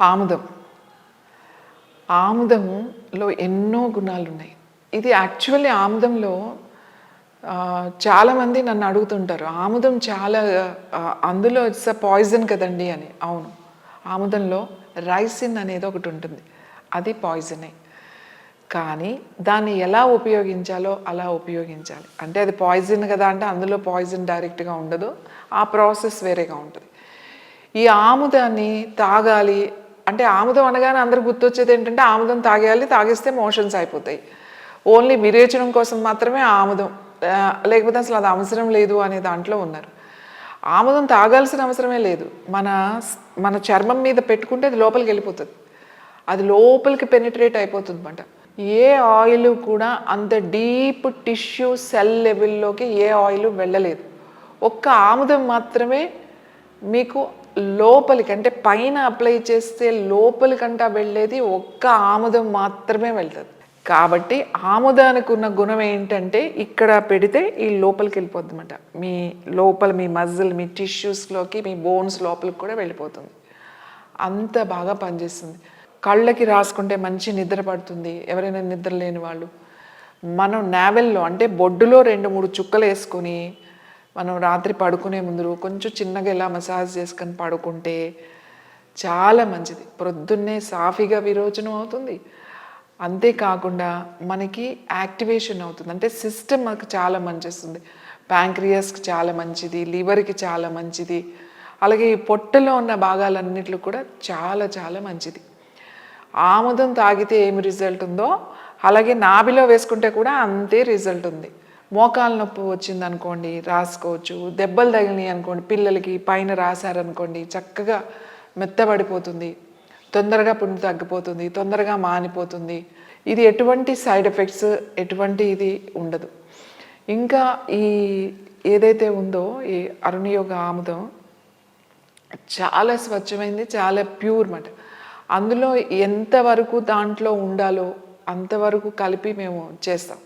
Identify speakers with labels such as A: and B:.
A: ఆముదం. ఆముదంలో ఎన్నో గుణాలు ఉన్నాయి ఇది యాక్చువల్లీ ఆముదంలో చాలామంది నన్ను అడుగుతుంటారు ఆముదం చాలా అందులో ఇట్స్ అ పాయిజన్ కదండి అని. అవును. ఆముదంలో రైసిన్ అనేది ఒకటి ఉంటుంది. అది పాయిజనే. కానీ దాన్ని ఎలా ఉపయోగించాలో అలా ఉపయోగించాలి. అంటే అది పాయిజన్ కదా అంటే అందులో పాయిజన్ డైరెక్ట్గా ఉండదు. ఆ ప్రాసెస్ వేరేగా ఉంటుంది. ఈ ఆముదాన్ని తాగాలి అంటే ఆముదం అనగానే అందరు గుర్తొచ్చేది ఏంటంటే ఆముదం తాగేయాలి తాగేస్తే మోషన్స్ అయిపోతాయి. ఓన్లీ విరేచనం కోసం మాత్రమే ఆముదం లేకపోతే అసలు అది అవసరం లేదు అనే దాంట్లో ఉన్నారు. ఆముదం తాగాల్సిన అవసరమే లేదు. మన మన చర్మం మీద పెట్టుకుంటే అది లోపలికి వెళ్ళిపోతుంది. అది లోపలికి పెనిట్రేట్ అయిపోతుంది అనమాట ఏ ఆయిల్ కూడా అంత డీప్ టిష్యూ సెల్ లెవెల్లోకి ఏ ఆయిల్ వెళ్ళలేదు. ఒక్క ఆముదం మాత్రమే మీకు లోపలికి అంటే పైన అప్లై చేస్తే లోపలికంటా వెళ్ళేది ఒక్క ఆముదం మాత్రమే వెళ్తుంది. కాబట్టి ఆముదానికి ఉన్న గుణం ఏంటంటే ఇక్కడ పెడితే ఈ లోపలికి వెళ్ళిపోద్ది మీ లోపల మీ మజిల్ మీ టిష్యూస్లోకి మీ బోన్స్ లోపలికి కూడా వెళ్ళిపోతుంది. అంత బాగా పనిచేస్తుంది. కళ్ళకి రాసుకుంటే మంచి నిద్ర పడుతుంది. ఎవరైనా నిద్ర లేని వాళ్ళు. మనం నావెల్లో అంటే బొడ్డులో రెండు మూడు చుక్కలు వేసుకొని మనం రాత్రి పడుకునే ముందు కొంచెం చిన్నగా ఇలా మసాజ్ చేసుకొని పడుకుంటే చాలా మంచిది. ప్రొద్దున్నే సాఫీగా విరోచనం అవుతుంది. అంతేకాకుండా మనకి యాక్టివేషన్ అవుతుంది. అంటే సిస్టమ్ మనకు చాలా మంచిస్తుంది. ప్యాంక్రియాస్కి చాలా మంచిది లివర్కి చాలా మంచిది అలాగే ఈ పొట్టలో ఉన్న భాగాలన్నిట్లో కూడా చాలా చాలా మంచిది. ఆముదం తాగితే ఏమి రిజల్ట్ ఉందో అలాగే నాభిలో వేసుకుంటే కూడా అంతే రిజల్ట్ ఉంది. మోకాలు నొప్పి వచ్చింది అనుకోండి రాసుకోవచ్చు. దెబ్బలు తగిలినాయి అనుకోండి పిల్లలకి పైన రాశారనుకోండి చక్కగా మెత్తబడిపోతుంది. తొందరగా పుండు తగ్గిపోతుంది తొందరగా మానిపోతుంది. ఇది ఎటువంటి సైడ్ ఎఫెక్ట్స్? ఎటువంటి ఇది ఉండదు. ఇంకా ఈ ఏదైతే ఉందో ఈ అరుణయోగ ఆముదం చాలా స్వచ్ఛమైంది చాలా ప్యూర్ మాట. అందులో ఎంతవరకు దాంట్లో ఉండాలో అంతవరకు కలిపి మేము చేస్తాం.